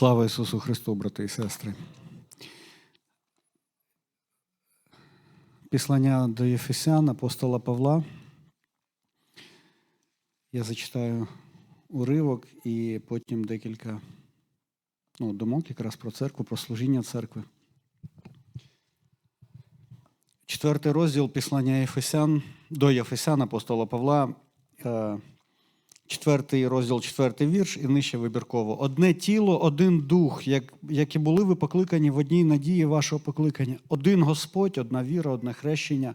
Слава Ісусу Христу, брати і сестри. Післання до Єфесян апостола Павла. Я зачитаю уривок і потім декілька ну, думок якраз про церкву, про служіння церкви. Четвертий розділ післання Єфесян до Єфесян апостола Павла. Е, Четвертий розділ, четвертий вірш і нижче вибірково. Одне тіло, один дух, як, як і були ви покликані в одній надії вашого покликання. Один Господь, одна віра, одне хрещення,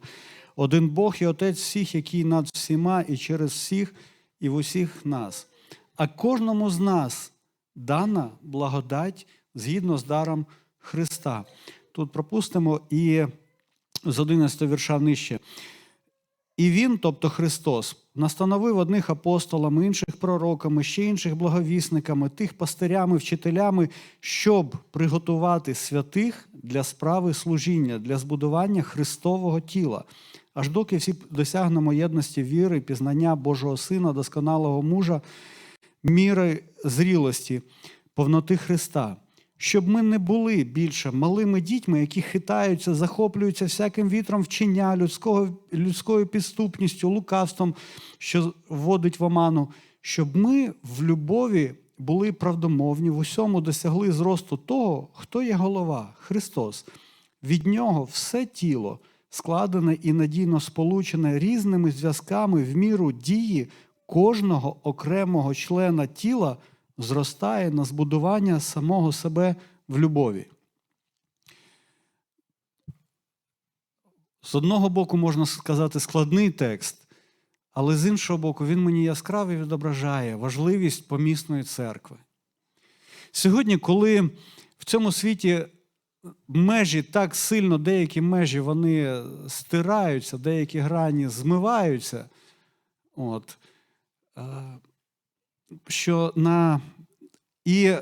один Бог і Отець всіх, який над всіма і через всіх, і в усіх нас. А кожному з нас дана благодать згідно з даром Христа. Тут пропустимо і з 11 вірша нижче. І він, тобто Христос, настановив одних апостолами, інших пророками, ще інших благовісниками, тих пастирями, вчителями, щоб приготувати святих для справи служіння, для збудування Христового тіла, аж доки всі досягнемо єдності віри, пізнання Божого Сина, досконалого мужа, міри зрілості, повноти Христа. Щоб ми не були більше малими дітьми, які хитаються, захоплюються всяким вітром вчення, людського, людською підступністю, лукавством, що вводить в оману, щоб ми в любові були правдомовні, в усьому досягли зросту того, хто є голова, Христос. Від нього все тіло складене і надійно сполучене різними зв'язками в міру дії кожного окремого члена тіла зростає на збудування самого себе в любові. З одного боку, можна сказати, складний текст, але з іншого боку, він мені яскраво відображає важливість помісної церкви. Сьогодні, коли в цьому світі межі так сильно, деякі межі вони стираються, деякі грані змиваються, от, е, що на і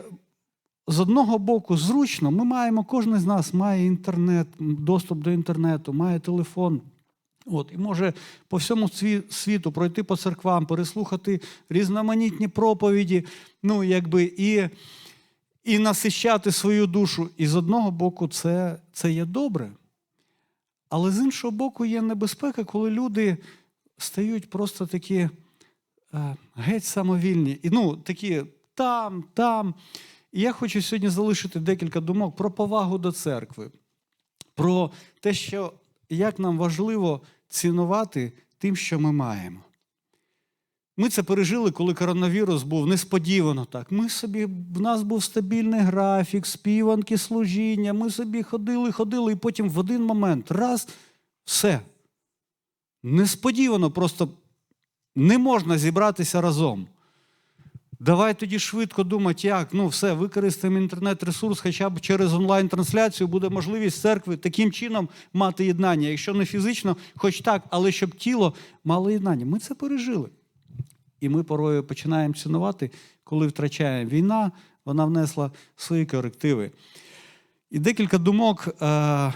з одного боку зручно, ми маємо, кожен з нас має інтернет, доступ до інтернету, має телефон. От, І може по всьому світу пройти по церквам, переслухати різноманітні проповіді, ну, якби, і, і насищати свою душу. І з одного боку, це, це є добре. Але з іншого боку, є небезпека, коли люди стають просто такі геть самовільні. І ну, такі там, там. І я хочу сьогодні залишити декілька думок про повагу до церкви, про те, що як нам важливо цінувати тим, що ми маємо. Ми це пережили, коли коронавірус був несподівано так. Ми собі, в нас був стабільний графік, співанки, служіння. Ми собі ходили, ходили, і потім в один момент раз, все. Несподівано, просто не можна зібратися разом. Давай тоді швидко думати, як ну все, використаємо інтернет-ресурс, хоча б через онлайн-трансляцію буде можливість церкви таким чином мати єднання. Якщо не фізично, хоч так, але щоб тіло мало єднання. Ми це пережили. І ми порою починаємо цінувати, коли втрачає війна, вона внесла свої корективи. І декілька думок е-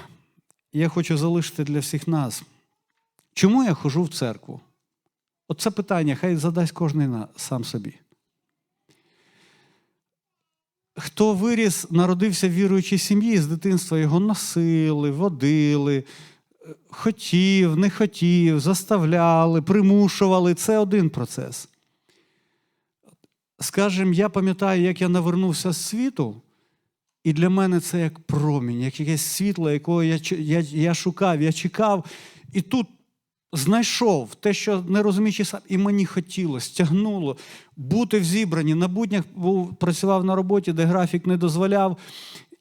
я хочу залишити для всіх нас. Чому я хожу в церкву? Оце питання, хай задасть кожен сам собі. Хто виріс, народився в віруючій сім'ї, з дитинства його носили, водили, е, хотів, не хотів, заставляли, примушували це один процес. Скажем, я пам'ятаю, як я навернувся з світу, і для мене це як промінь, як якесь світло, якого я, я, я шукав, я чекав, і тут знайшов те, що не розуміючи сам, і мені хотілося, тягнуло бути в зібранні. На буднях був, працював на роботі, де графік не дозволяв.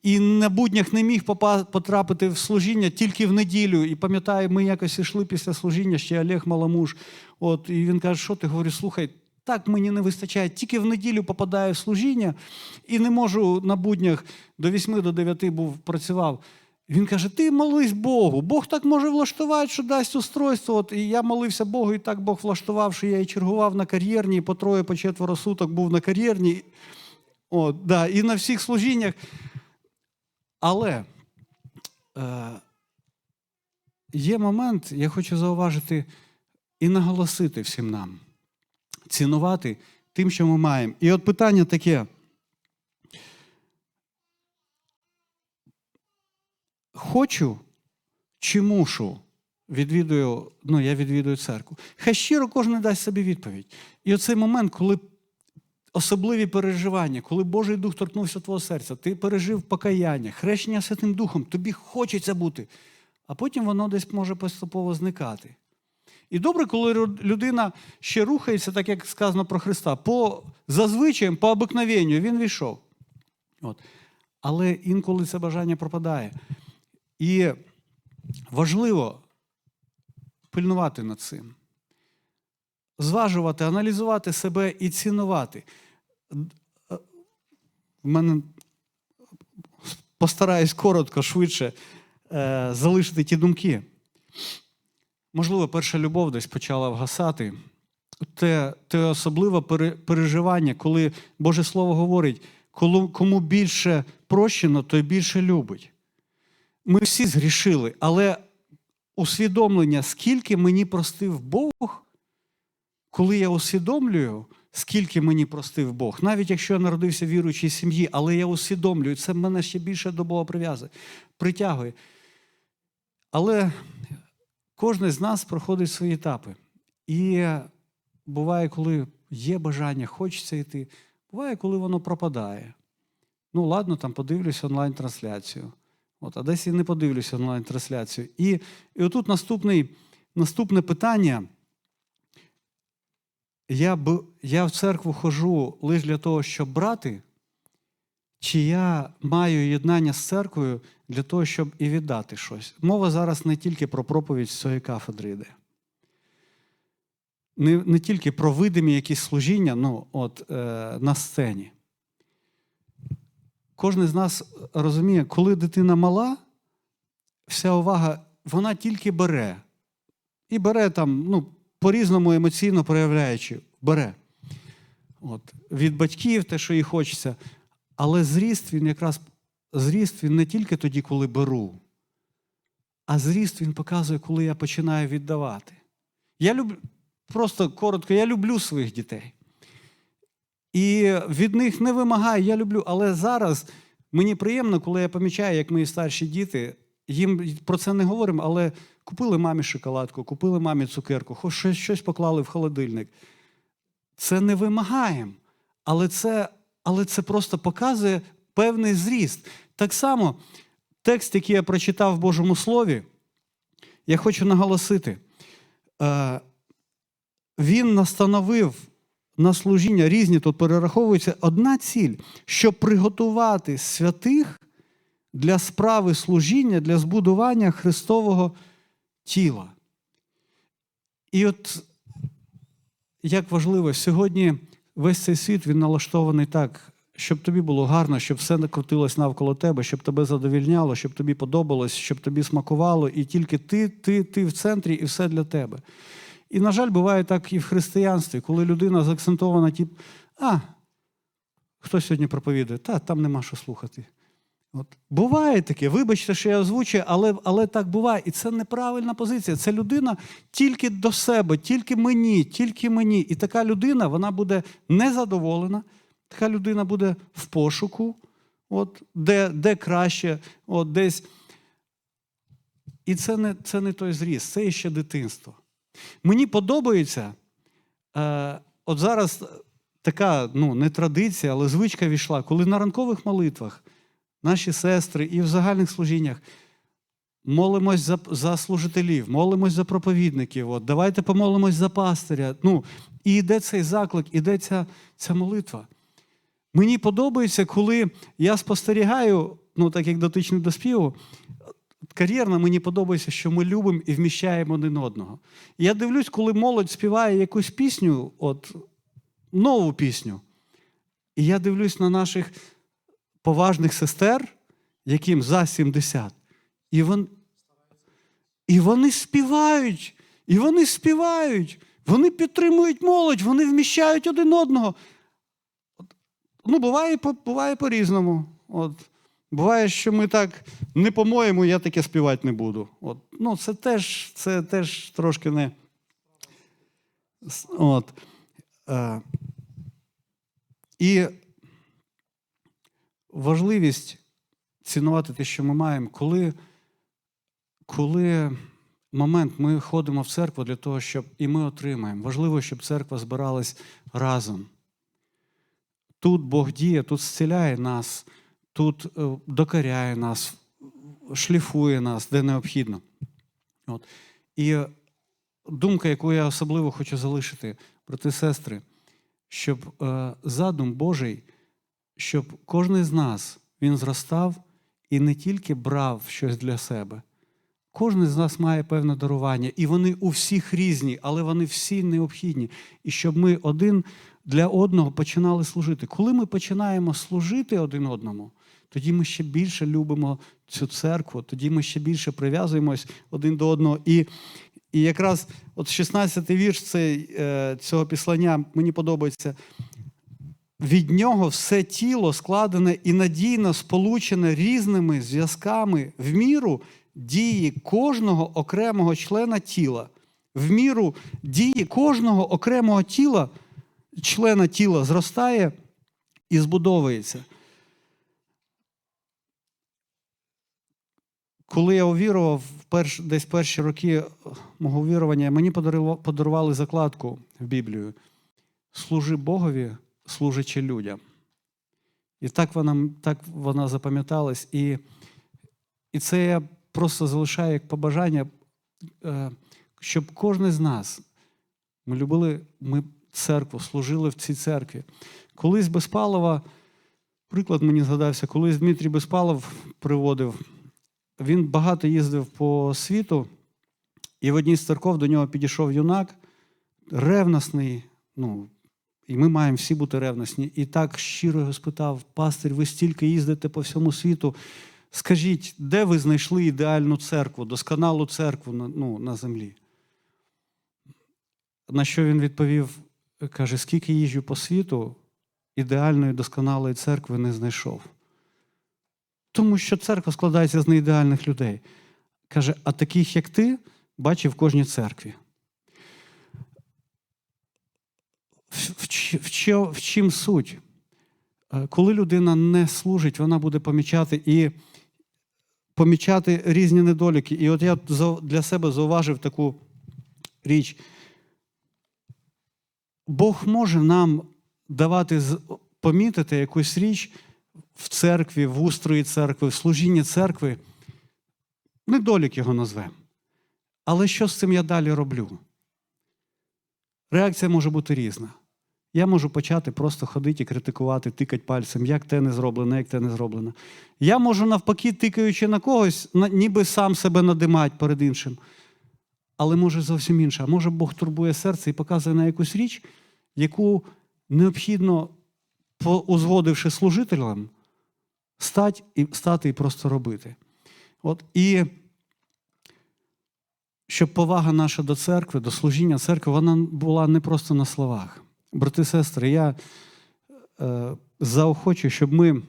І на буднях не міг потрапити в служіння тільки в неділю. І пам'ятаю, ми якось йшли після служіння, ще Олег Маламуш. От, і він каже, що ти говорю, слухай, так мені не вистачає. Тільки в неділю попадаю в служіння і не можу на буднях до 8 до 9 був працював. Він каже: Ти молись Богу, Бог так може влаштувати, що дасть устройство. От і я молився Богу, і так Бог влаштував, що я і чергував на кар'єрній, по троє, по четверо суток був на кар'єрній. От, да, і на всіх служіннях. Але е, є момент, я хочу зауважити і наголосити всім нам, цінувати тим, що ми маємо. І от питання таке: хочу чи мушу, відвідую, ну, я відвідую церкву. Хай щиро кожен дасть собі відповідь. І оцей момент, коли особливі переживання, коли Божий Дух торкнувся твого серця, ти пережив покаяння, хрещення Святим Духом, тобі хочеться бути, а потім воно десь може поступово зникати. І добре, коли людина ще рухається, так як сказано про Христа, по зазвичаям, по обикновенню, він війшов. От. Але інколи це бажання пропадає. І важливо пильнувати над цим, зважувати, аналізувати себе і цінувати. В мене постараюсь коротко, швидше е, залишити ті думки. Можливо, перша любов десь почала вгасати. Те, те особливе переживання, коли Боже Слово говорить, кому більше прощено, той більше любить. Ми всі згрішили, але усвідомлення, скільки мені простив Бог, коли я усвідомлюю, скільки мені простив Бог, навіть якщо я народився в віруючій сім'ї, але я усвідомлюю, це мене ще більше до Бога прив'язує, притягує. Але кожен з нас проходить свої етапи. І буває, коли є бажання, хочеться йти, буває, коли воно пропадає. Ну, ладно, там подивлюсь онлайн-трансляцію. От, а десь і не подивлюся онлайн-трансляцію. І, і отут наступний, наступне питання. Я, б, я в церкву ходжу лише для того, щоб брати, чи я маю єднання з церквою для того, щоб і віддати щось. Мова зараз не тільки про проповідь з цієї кафедри йде. Не, не тільки про видимі якісь служіння ну, от, е, на сцені. Кожен з нас розуміє, коли дитина мала, вся увага, вона тільки бере. І бере там, ну, по-різному емоційно проявляючи, бере. От, від батьків те, що їй хочеться. Але зріст він якраз зріст він не тільки тоді, коли беру, а зріст він показує, коли я починаю віддавати. Я люблю, просто коротко, я люблю своїх дітей. І від них не вимагаю, я люблю. Але зараз мені приємно, коли я помічаю, як мої старші діти, їм про це не говоримо, але купили мамі шоколадку, купили мамі цукерку, хоч щось, щось поклали в холодильник. Це не вимагаємо, але це, але це просто показує певний зріст. Так само, текст, який я прочитав в Божому Слові, я хочу наголосити. Е, Він настановив на служіння різні тут перераховується одна ціль, щоб приготувати святих для справи служіння, для збудування Христового тіла. І от як важливо, сьогодні весь цей світ він налаштований так, щоб тобі було гарно, щоб все не крутилось навколо тебе, щоб тебе задовільняло, щоб тобі подобалось, щоб тобі смакувало, і тільки ти, ти, ти в центрі, і все для тебе. І, на жаль, буває так і в християнстві, коли людина заакцентована, тип, а, хто сьогодні проповідує? Та, там нема що слухати. От. Буває таке, вибачте, що я озвучую, але, але так буває. І це неправильна позиція. Це людина тільки до себе, тільки мені, тільки мені. І така людина вона буде незадоволена, така людина буде в пошуку, от, де, де краще, от, десь. І це не, це не той зріст, це ще дитинство. Мені подобається, е, от зараз така ну, не традиція, але звичка війшла, коли на ранкових молитвах наші сестри і в загальних служіннях молимось за, за служителів, молимось за проповідників. От, давайте помолимось за пастиря. Ну, і йде цей заклик, іде ця, ця молитва. Мені подобається, коли я спостерігаю, ну так як дотичний до співу, кар'єрно мені подобається, що ми любимо і вміщаємо один одного. Я дивлюсь, коли молодь співає якусь пісню, от нову пісню. І я дивлюсь на наших поважних сестер, яким за 70. І, вон, і вони співають, і вони співають, вони підтримують молодь, вони вміщають один одного. Ну, буває, буває по-різному. От. Буває, що ми так не по-моєму, я таке співати не буду. От. Ну, це теж, це теж трошки не. От. Е, і важливість цінувати те, що ми маємо, коли коли момент ми ходимо в церкву для того, щоб і ми отримаємо, важливо, щоб церква збиралась разом. Тут Бог діє, тут зціляє нас, тут е, докоряє нас, шліфує нас, де необхідно. От. І думка, яку я особливо хочу залишити, брати сестри, щоб е, задум Божий, щоб кожен з нас він зростав і не тільки брав щось для себе. Кожен з нас має певне дарування, і вони у всіх різні, але вони всі необхідні. І щоб ми один для одного починали служити. Коли ми починаємо служити один одному, тоді ми ще більше любимо цю церкву, тоді ми ще більше прив'язуємось один до одного. І, і якраз от 16-й вірш е, цього післання мені подобається. Від нього все тіло складене і надійно сполучене різними зв'язками в міру дії кожного окремого члена тіла. В міру дії кожного окремого тіла, члена тіла зростає і збудовується. Коли я увірував перш, десь перші роки мого вірування, мені подарували, закладку в Біблію. Служи Богові, служачи людям. І так вона так вона запам'яталась. І, і це я просто залишаю як побажання, е, щоб кожен з нас ми любили ми церкву, служили в цій церкві. Колись Безпалова, приклад мені згадався, колись Дмитрій Безпалов приводив, він багато їздив по світу, і в одній з церков до нього підійшов юнак, ревностний. ну, і ми маємо всі бути ревностні. І так щиро його спитав: пастир, ви стільки їздите по всьому світу. Скажіть, де ви знайшли ідеальну церкву, досконалу церкву на, ну, на землі? На що він відповів? Каже, скільки їжджу по світу, ідеальної досконалої церкви не знайшов. Тому що церква складається з неідеальних людей. Каже, а таких, як ти, бачив в кожній церкві. В, в, в, чим суть? Е, Коли людина не служить, вона буде помічати і помічати різні недоліки. І от я для себе зауважив таку річ. Бог може нам давати помітити якусь річ в церкві, в устрої церкви, в служінні церкви. Недолік його назвемо. Але що з цим я далі роблю? Реакція може бути різна. Я можу почати просто ходити і критикувати, тикати пальцем, як те не зроблено, як те не зроблено. Я можу, навпаки, тикаючи на когось, ніби сам себе надимати перед іншим. Але може зовсім інше. А може Бог турбує серце і показує на якусь річ, яку необхідно, узгодивши служителям, стати і, стати і просто робити. От, І щоб повага наша до церкви, до служіння церкви, вона була не просто на словах. Брати і сестри, я е, заохочу, щоб ми.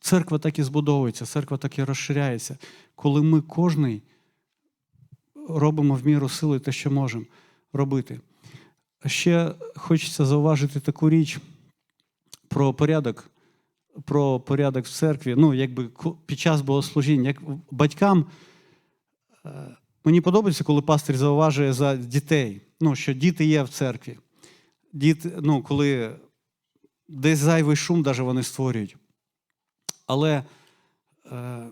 Церква так і збудовується, церква так і розширяється, коли ми кожний робимо в міру сили те, що можемо робити. Ще хочеться зауважити таку річ про порядок, про порядок в церкві. Ну, якби під час богослужіння, як батькам. Е, мені подобається, коли пастир зауважує за дітей, ну, що діти є в церкві діти, ну, коли десь зайвий шум, даже вони створюють. Але е,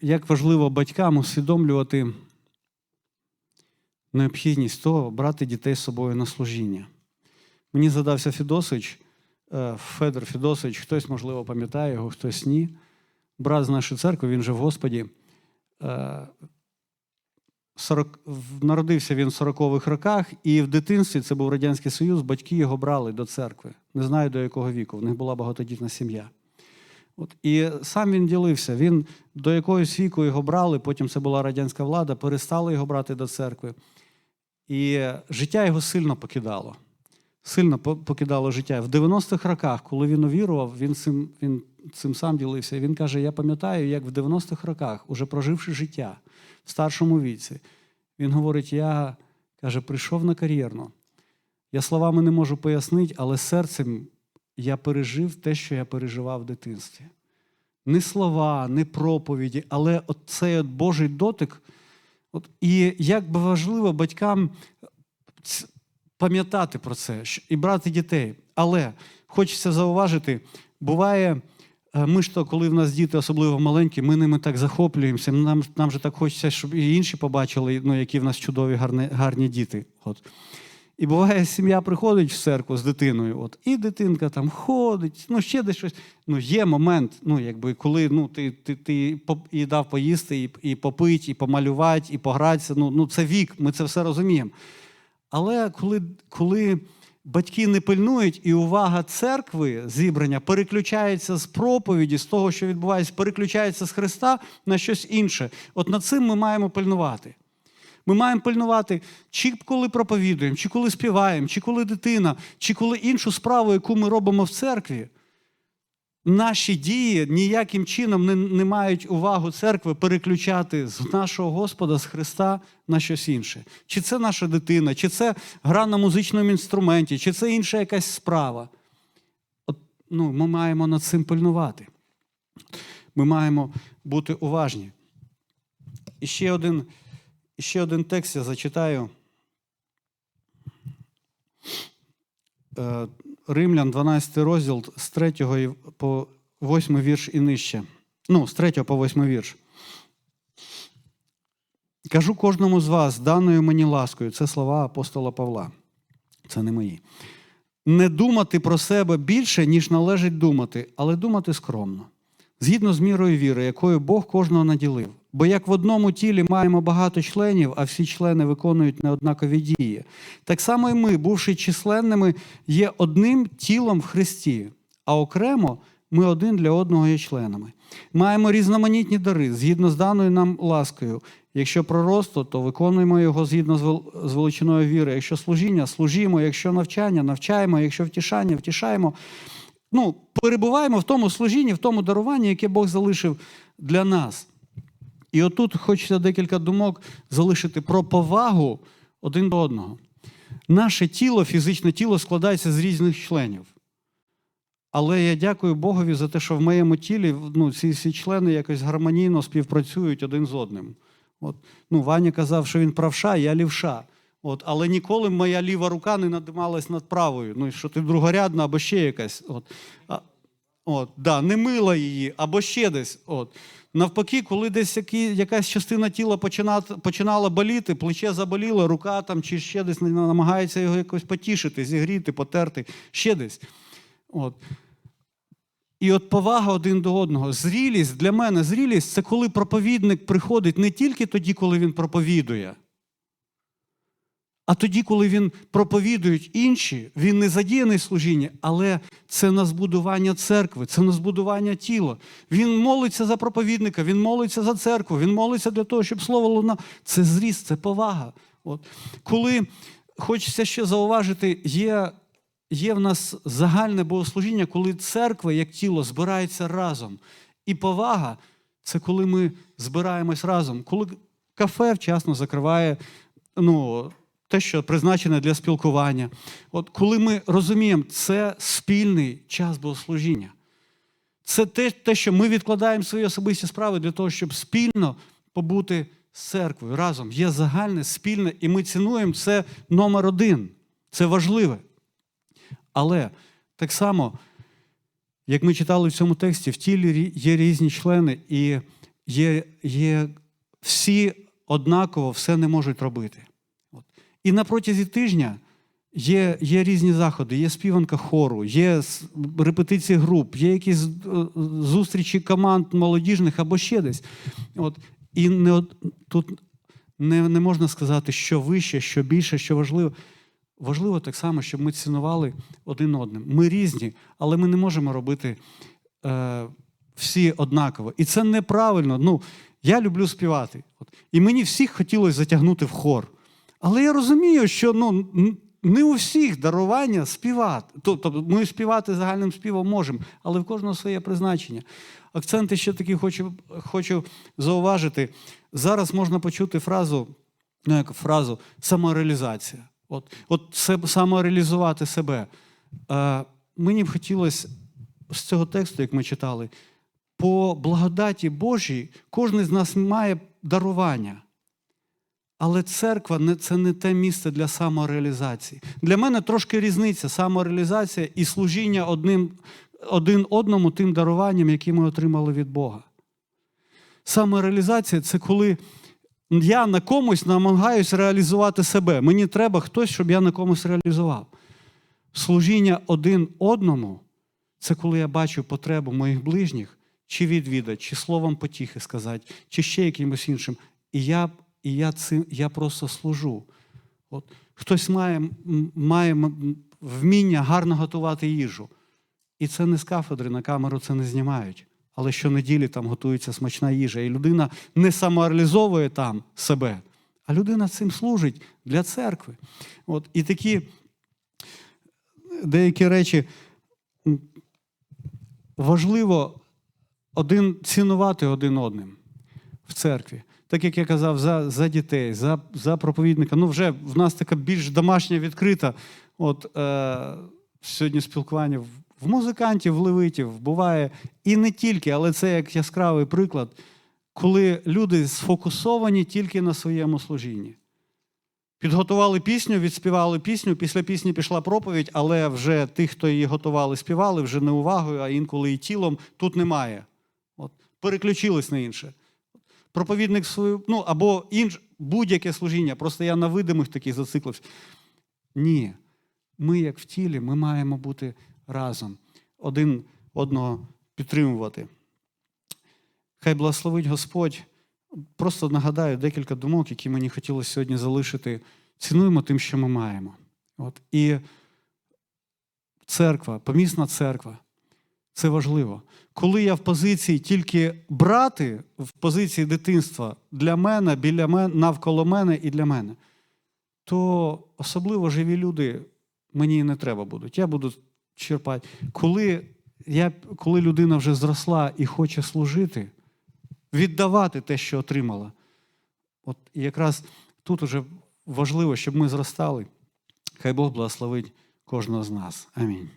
як важливо батькам усвідомлювати необхідність того брати дітей з собою на служіння. Мені задався Фідосич, Федор Фідосич, хтось, можливо, пам'ятає його, хтось ні. Брат з нашої церкви, він же в Господі. Е, 40, народився він в 40-х роках, і в дитинстві це був Радянський Союз, батьки його брали до церкви. Не знаю до якого віку. В них була багатодітна сім'я. От, І сам він ділився. Він до якогось віку його брали, потім це була радянська влада, перестали його брати до церкви. І життя його сильно покидало. Сильно покидало життя. В 90-х роках, коли він увірував, він цим він цим сам ділився. Він каже: Я пам'ятаю, як в 90-х роках, уже проживши життя в старшому віці. Він говорить: я каже, прийшов на кар'єрну. Я словами не можу пояснити, але серцем я пережив те, що я переживав в дитинстві. не слова, не проповіді, але цей от Божий дотик. От, і як би важливо батькам пам'ятати про це і брати дітей. Але хочеться зауважити, буває, е, ми ж то, коли в нас діти особливо маленькі, ми ними так захоплюємося. Нам, нам же так хочеться, щоб і інші побачили, ну, які в нас чудові, гарні, гарні діти. От. І буває, сім'я приходить в церкву з дитиною, от, і дитинка там ходить, ну ще десь щось. Ну, є момент, ну, якби, коли ну, ти, ти, ти і дав поїсти, і, і попити, і помалювати, і погратися. Ну, ну, це вік, ми це все розуміємо. Але коли, коли батьки не пильнують, і увага церкви, зібрання, переключається з проповіді, з того, що відбувається, переключається з Христа на щось інше. От над цим ми маємо пильнувати. Ми маємо пильнувати, чи коли проповідуємо, чи коли співаємо, чи коли дитина, чи коли іншу справу, яку ми робимо в церкві. Наші дії ніяким чином не, не мають увагу церкви переключати з нашого Господа, з Христа на щось інше. Чи це наша дитина, чи це гра на музичному інструменті, чи це інша якась справа. От, ну, ми маємо над цим пильнувати. Ми маємо бути уважні. І ще один, ще один текст я зачитаю. Римлян, 12 розділ з 3 по 8 вірш і нижче. Ну, з 3 по 8 вірш. Кажу кожному з вас, даною мені ласкою, це слова апостола Павла. Це не мої. Не думати про себе більше, ніж належить думати, але думати скромно, згідно з мірою віри, якою Бог кожного наділив. Бо як в одному тілі маємо багато членів, а всі члени виконують неоднакові дії, так само і ми, бувши численними, є одним тілом в Христі, а окремо ми один для одного є членами. Маємо різноманітні дари згідно з даною нам ласкою. Якщо пророцтво, то виконуємо його згідно з величиною віри. Якщо служіння, служімо, якщо навчання, навчаємо, якщо втішання, втішаємо. Ну, перебуваємо в тому служінні, в тому даруванні, яке Бог залишив для нас. І отут хочеться декілька думок залишити про повагу один до одного. Наше тіло, фізичне тіло складається з різних членів. Але я дякую Богові за те, що в моєму тілі ну, ці всі члени якось гармонійно співпрацюють один з одним. От, ну, Ваня казав, що він правша, я лівша. От, але ніколи моя ліва рука не надималась над правою. Ну, що ти другорядна або ще якась. От, от, да, не мила її, або ще десь. От. Навпаки, коли десь які, якась частина тіла почина, починала боліти, плече заболіло, рука там чи ще десь намагається його якось потішити, зігріти, потерти, ще десь. От. І от повага один до одного. Зрілість для мене, зрілість це коли проповідник приходить не тільки тоді, коли він проповідує, а тоді, коли він проповідують інші, він не задіяний в служінні, але це на збудування церкви, це на збудування тіла. Він молиться за проповідника, він молиться за церкву, він молиться для того, щоб слово лунало. Це зріст, це повага. От. Коли хочеться ще зауважити, є, є в нас загальне богослужіння, коли церква, як тіло, збирається разом. І повага це коли ми збираємось разом. Коли кафе вчасно закриває. ну, те, що призначене для спілкування. От коли ми розуміємо, це спільний час богослужіння. Це те, те, що ми відкладаємо свої особисті справи для того, щоб спільно побути з церквою разом. Є загальне, спільне, і ми цінуємо це номер один. Це важливе. Але так само, як ми читали в цьому тексті, в тілі є різні члени, і є, є всі однаково все не можуть робити. І на протязі тижня є, є різні заходи, є співанка хору, є репетиції груп, є якісь е, зустрічі команд молодіжних або ще десь. От. І не, тут не, не можна сказати, що вище, що більше, що важливо. Важливо так само, щоб ми цінували один одним. Ми різні, але ми не можемо робити е, всі однаково. І це неправильно. Ну, я люблю співати. От. І мені всіх хотілося затягнути в хор. Але я розумію, що ну, не у всіх дарування співати. Тобто ми співати загальним співом можемо, але в кожного своє призначення. Акценти ще такі хочу, хочу зауважити. Зараз можна почути фразу, ну як фразу самореалізація. От, от це самореалізувати себе. Е, мені б хотілося з цього тексту, як ми читали, по благодаті Божій кожен з нас має дарування. Але церква не- це не те місце для самореалізації. Для мене трошки різниця самореалізація і служіння одним, один одному тим даруванням, які ми отримали від Бога. Самореалізація це коли я на комусь намагаюсь реалізувати себе. Мені треба хтось, щоб я на комусь реалізував. Служіння один одному це коли я бачу потребу моїх ближніх, чи відвідати, чи словом потіхи сказати, чи ще якимось іншим. І я, і я, цим, я просто служу. От, хтось має, має вміння гарно готувати їжу. І це не з кафедри, на камеру це не знімають. Але щонеділі там готується смачна їжа. І людина не самореалізовує там себе, а людина цим служить для церкви. От, і такі деякі речі важливо один, цінувати один одним в церкві. Так як я казав, за, за дітей, за, за проповідника. Ну, вже в нас така більш домашня відкрита. От е, сьогодні спілкування в, музикантів, в левитів буває і не тільки, але це як яскравий приклад, коли люди сфокусовані тільки на своєму служінні. Підготували пісню, відспівали пісню. Після пісні пішла проповідь, але вже тих, хто її готували, співали, вже не увагою, а інколи і тілом тут немає. От, переключились на інше. Проповідник свою, ну або інш, будь-яке служіння. Просто я на видимих таких зациклився. Ні. Ми, як в тілі, ми маємо бути разом, один одного підтримувати. Хай благословить Господь. Просто нагадаю декілька думок, які мені хотілося сьогодні залишити. Цінуємо тим, що ми маємо. От. І церква, помісна церква це важливо. Коли я в позиції тільки брати, в позиції дитинства для мене, біля мене, навколо мене і для мене, то особливо живі люди мені не треба будуть. Я буду черпати. Коли, я, коли людина вже зросла і хоче служити, віддавати те, що отримала. От якраз тут уже важливо, щоб ми зростали. Хай Бог благословить кожного з нас. Амінь.